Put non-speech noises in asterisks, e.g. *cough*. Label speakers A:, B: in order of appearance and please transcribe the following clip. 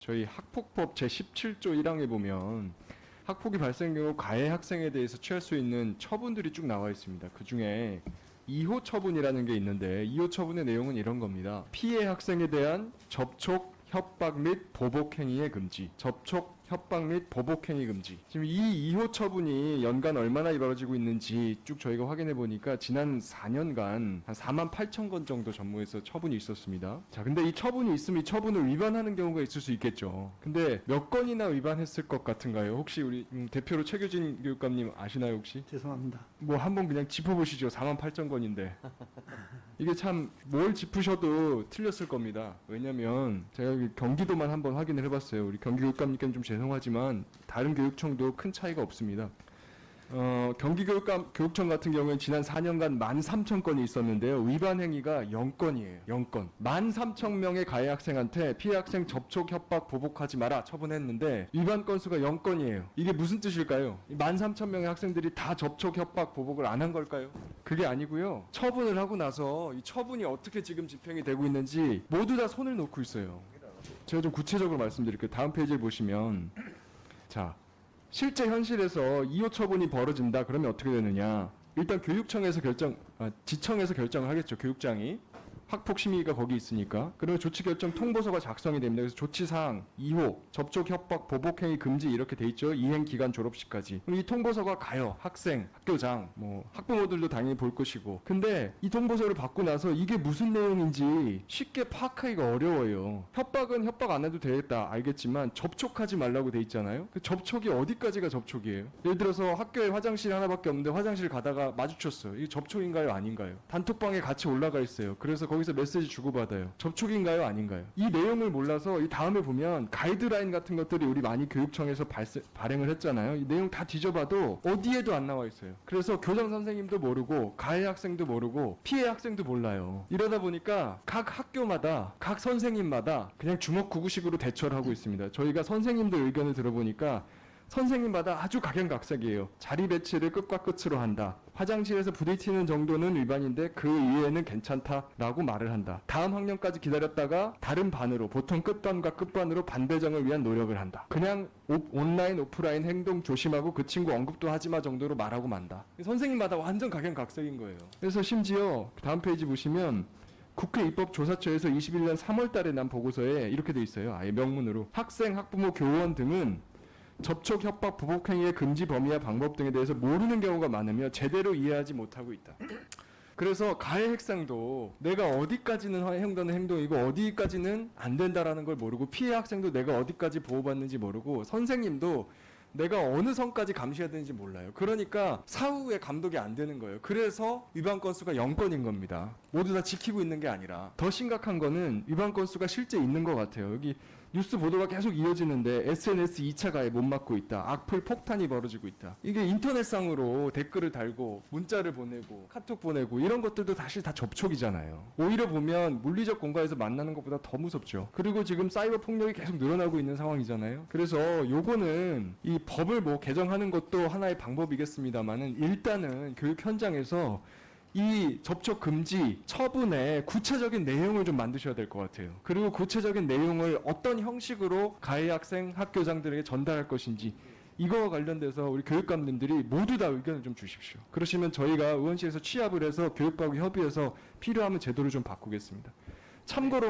A: 저희 학폭법 제17조 1항에 보면 학폭이 발생한 경우 가해 학생에 대해서 취할 수 있는 처분들이 쭉 나와 있습니다. 그 중에 2호 처분이라는 게 있는데 2호 처분의 내용은 이런 겁니다. 피해 학생에 대한 접촉, 협박 및 보복 행위의 금지. 접촉, 협박 및 보복 행위 금지. 지금 이 2호 처분이 연간 얼마나 이루어지고 있는지 쭉 저희가 확인해 보니까 지난 4년간 한 4만 8천 건 정도 전무해서 처분이 있었습니다. 자, 근데 이 처분이 있으면 이 처분을 위반하는 경우가 있을 수 있겠죠. 근데 몇 건이나 위반했을 것 같은가요? 혹시 우리 음, 대표로 최규진 교육감님 아시나요, 혹시?
B: 죄송합니다.
A: 뭐 한번 그냥 짚어보시죠. 4만 8천 건인데. *laughs* 이게 참 뭘 짚으셔도 틀렸을 겁니다. 왜냐면 제가 여기 경기도만 한번 확인을 해봤어요. 우리 경기교육감님께는 좀 죄송하지만 다른 교육청도 큰 차이가 없습니다. 어, 경기교육감, 교육청 같은 경우는 지난 4년간 13,000건이 있었는데요. 위반 행위가 0건이에요. 0건. 13,000명의 가해 학생한테 피해 학생 접촉, 협박, 보복하지 마라 처분했는데 위반 건수가 0건이에요. 이게 무슨 뜻일까요? 13,000명의 학생들이 다 접촉, 협박, 보복을 안 한 걸까요? 그게 아니고요. 처분을 하고 나서 이 처분이 어떻게 지금 집행이 되고 있는지 모두 다 손을 놓고 있어요. 제가 좀 구체적으로 말씀드릴게요. 다음 페이지를 보시면 자, 실제 현실에서 2호 처분이 벌어진다 그러면 어떻게 되느냐? 일단 교육청에서 결정, 아, 지청에서 결정을 하겠죠. 교육장이 학폭 심의가 거기 있으니까. 그러면 조치 결정 통보서가 작성이 됩니다. 그래서 조치 사항 2호 접촉 협박 보복 행위 금지 이렇게 돼 있죠. 이행 기간 졸업식까지. 그럼 이 통보서가 가요. 학생, 학교장, 뭐 학부모들도 당연히 볼 것이고. 근데 이 통보서를 받고 나서 이게 무슨 내용인지 쉽게 파악하기가 어려워요. 협박은 협박 안 해도 되겠다 알겠지만 접촉하지 말라고 돼 있잖아요. 그 접촉이 어디까지가 접촉이에요? 예를 들어서 학교에 화장실 하나밖에 없는데 화장실 가다가 마주쳤어요. 이게 접촉인가요, 아닌가요? 단톡방에 같이 올라가 있어요. 그래서 거기 서 메시지 주고받아요. 접촉인가요, 아닌가요? 이 내용을 몰라서 이 다음에 보면 가이드라인 같은 것들이 우리 많이 교육청에서 발세, 발행을 했잖아요. 이 내용 다 뒤져봐도 어디에도 안 나와 있어요. 그래서 교장 선생님도 모르고 가해 학생도 모르고 피해 학생도 몰라요. 이러다 보니까 각 학교마다 각 선생님마다 그냥 주먹구구식으로 대처를 하고 있습니다. 저희가 선생님들 의견을 들어보니까 선생님마다 아주 각양각색이에요. 자리 배치를 끝과 끝으로 한다. 화장실에서 부딪히는 정도는 위반인데 그 이외에는 괜찮다라고 말을 한다. 다음 학년까지 기다렸다가 다른 반으로 보통 끝반과 끝반으로 반배정을 위한 노력을 한다. 그냥 오- 온라인 오프라인 행동 조심하고 그 친구 언급도 하지 마 정도로 말하고 만다. 선생님마다 완전 각양각색인 거예요. 그래서 심지어 다음 페이지 보시면 국회 입법조사처에서 21년 3월 달에 난 보고서에 이렇게 돼 있어요. 아예 명문으로 학생, 학부모, 교원 등은 접촉, 협박, 보복 행위의 금지 범위와 방법 등에 대해서 모르는 경우가 많으며 제대로 이해하지 못하고 있다. 그래서 가해 학생도 내가 어디까지는 행동하는 행동이고 어디까지는 안 된다라는 걸 모르고 피해 학생도 내가 어디까지 보호받는지 모르고 선생님도 내가 어느 선까지 감시해야 되는지 몰라요. 그러니까 사후에 감독이 안 되는 거예요. 그래서 위반 건수가 0건인 겁니다. 모두 다 지키고 있는 게 아니라 더 심각한 거는 위반 건수가 실제 있는 것 같아요. 여기 뉴스 보도가 계속 이어지는데 SNS 2차 가해 못 막고 있다. 악플 폭탄이 벌어지고 있다. 이게 인터넷상으로 댓글을 달고 문자를 보내고 카톡 보내고 이런 것들도 사실 다 접촉이잖아요. 오히려 보면 물리적 공간에서 만나는 것보다 더 무섭죠. 그리고 지금 사이버 폭력이 계속 늘어나고 있는 상황이잖아요. 그래서 요거는 이 법을 뭐 개정하는 것도 하나의 방법이겠습니다만은 일단은 교육 현장에서 이 접촉 금지 처분에 구체적인 내용을 좀 만드셔야 될 것 같아요. 그리고 구체적인 내용을 어떤 형식으로 가해 학생 학교장들에게 전달할 것인지 이거와 관련돼서 우리 교육감님들이 모두 다 의견을 좀 주십시오. 그러시면 저희가 의원실에서 취합을 해서 교육부하고 협의해서 필요하면 제도를 좀 바꾸겠습니다. 참고로